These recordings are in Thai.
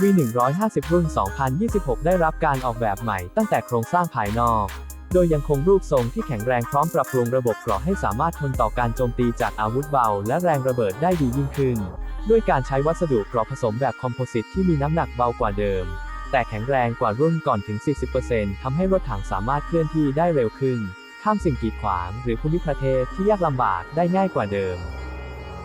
V150 รุ่น 2026 ได้รับการออกแบบใหม่ตั้งแต่โครงสร้างภายนอก โดยยังคงรูปทรงที่แข็งแรงพร้อมปรับปรุงระบบเกราะให้สามารถทนต่อการโจมตีจากอาวุธเบา และแรงระเบิดได้ดียิ่งขึ้น ด้วยการใช้วัสดุเกราะผสมแบบคอมโพสิตที่มีน้ำหนักเบากว่าเดิม แต่แข็งแรงกว่ารุ่นก่อนถึง 40%ทำให้รถถังสามารถเคลื่อนที่ได้เร็วขึ้น ข้ามสิ่งกีดขวาง หรือภูมิประเทศที่ยากลำบากได้ง่ายกว่าเดิม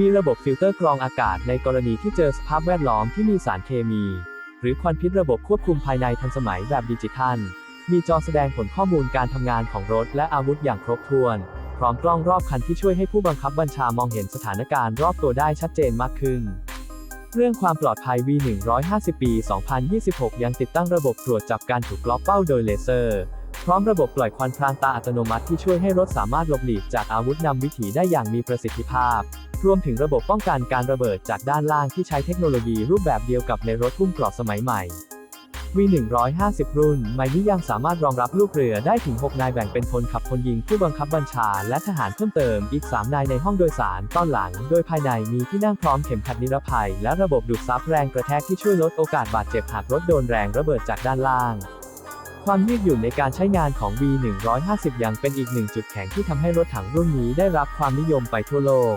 มีระบบฟิลเตอร์กรองอากาศในกรณีที่เจอสภาพแวดล้อมที่มีสารเคมี หรือควันพิษระบบควบคุมภายในทันสมัยแบบดิจิทัล มีจอแสดงผลข้อมูลการทำงานของรถและอาวุธอย่างครบถ้วน พร้อมกล้องรอบคันที่ช่วยให้ผู้บังคับบัญชามองเห็นสถานการณ์รอบตัวได้ชัดเจนมากขึ้น เรื่องความปลอดภัย V150 ปี 2026 ยังติดตั้งระบบตรวจจับการถูกล็อกเป้าโดยเลเซอร์พร้อมระบบปล่อยควันพรางตาอัตโนมัติที่ช่วยให้รถสามารถหลบหลีกจากอาวุธนำวิถีได้อย่างมีประสิทธิภาพ รวมถึงระบบป้องกันการระเบิดจากด้านล่างที่ใช้เทคโนโลยีรูปแบบเดียวกับในรถหุ้มเกราะสมัยใหม่ V150 รุ่นใหม่นี้ยังสามารถรองรับลูกเรือได้ถึง 6 นายแบ่งเป็นพลขับพลยิงผู้บังคับบัญชา และทหารเพิ่มเติมอีก 3 นายในห้องโดยสารต้อนหลัง โดยภายในมีที่นั่งพร้อมเข็มขัดนิรภัย และระบบดูดซับแรงกระแทกที่ช่วยลดโอกาสบาดเจ็บหากรถโดนแรงระเบิดจากด้านล่างความยืดหยุ่นในการใช้งานของ V150 ยังเป็นอีกหนึ่งจุดแข็งที่ทำให้รถถังรุ่นนี้ได้รับความนิยมไปทั่วโลก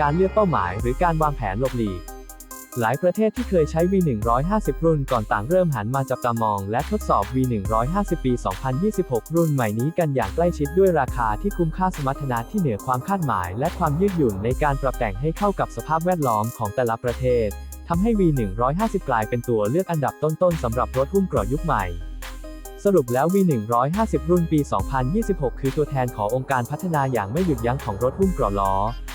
การเลือกเป้าหมาย หรือการวางแผนหลบหลีก หลายประเทศที่เคยใช้ V150 รุ่นก่อนต่างเริ่มหันมาจับตามอง และทดสอบ V150 ปี 2026 รุ่นใหม่นี้กันอย่างใกล้ชิดด้วยราคาที่คุ้มค่าสมรรถนะที่เหนือความคาดหมาย และความยืดหยุ่นในการปรับแต่งให้เข้ากับสภาพแวดล้อมของแต่ละประเทศทำให้ V150 กลายเป็นตัวเลือกอันดับต้นๆสำหรับรถหุ้มเกราะยุคใหม่สรุปแล้ว V150 รุ่นปี 2026 คือตัวแทนขององค์การพัฒนาอย่างไม่หยุดยั้งของรถหุ้มเกราะล้อ